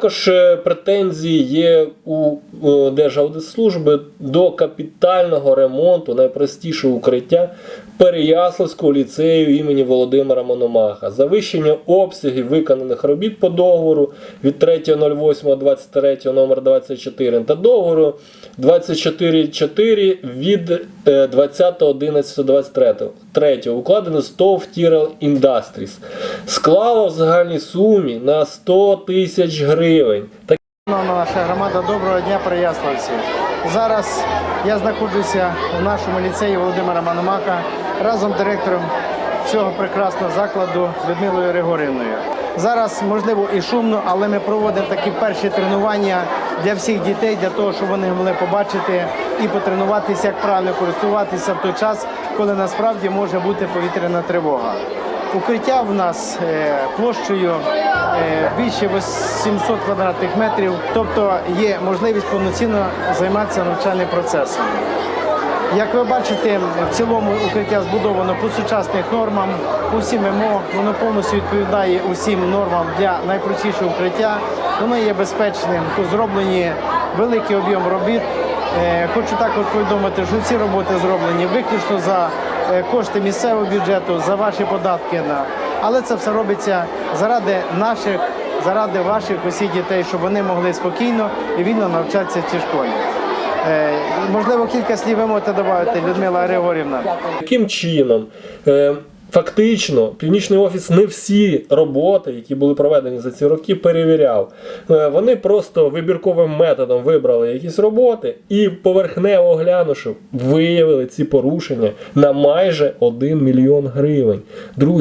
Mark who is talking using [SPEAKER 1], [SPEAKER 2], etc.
[SPEAKER 1] Також е, претензії є у е, Держаудитслужби до капітального ремонту найпростішого укриття Переяславського ліцею імені Володимира Мономаха. Завищення обсягів виконаних робіт по договору від 3.08.23 номер 24 та договору 24.4 від е, 20.11.23 укладено з ТОВ Тірал Industries. Склало в загальній сумі на 100 тисяч гривень. Так
[SPEAKER 2] наша громада, доброго дня, Переяславці. Зараз я знаходжуся у нашому ліцеї Володимира Мономаха разом з директором цього прекрасного закладу Людмилою Григорівною. Зараз, можливо, і шумно, але ми проводимо такі перші тренування для всіх дітей, для того, щоб вони могли побачити і потренуватися, як правильно користуватися в той час, коли насправді може бути повітряна тривога. Укриття в нас е, площею більше 800 квадратних метрів, тобто є можливість повноцінно займатися навчальним процесом. Як ви бачите, в цілому укриття збудовано по сучасних нормам, по всім МО, воно повністю відповідає усім нормам для найпростішого укриття. Воно є безпечним, зроблені великий об'єм робіт. Е, Хочу також повідомити, що всі роботи зроблені виключно за е, кошти місцевого бюджету, за ваші податки. на- Але це все робиться заради наших, заради ваших усіх дітей, щоб вони могли спокійно і вільно навчатися в цій школі. Е, Можливо, кілька слів ви можете додати, Людмила Григорівна.
[SPEAKER 1] Таким чином, е, фактично, північний офіс не всі роботи, які були проведені за ці роки, перевіряв. Е, Вони просто вибірковим методом вибрали якісь роботи і поверхнево оглянувши, виявили ці порушення на майже 1 мільйон гривень. Друзі.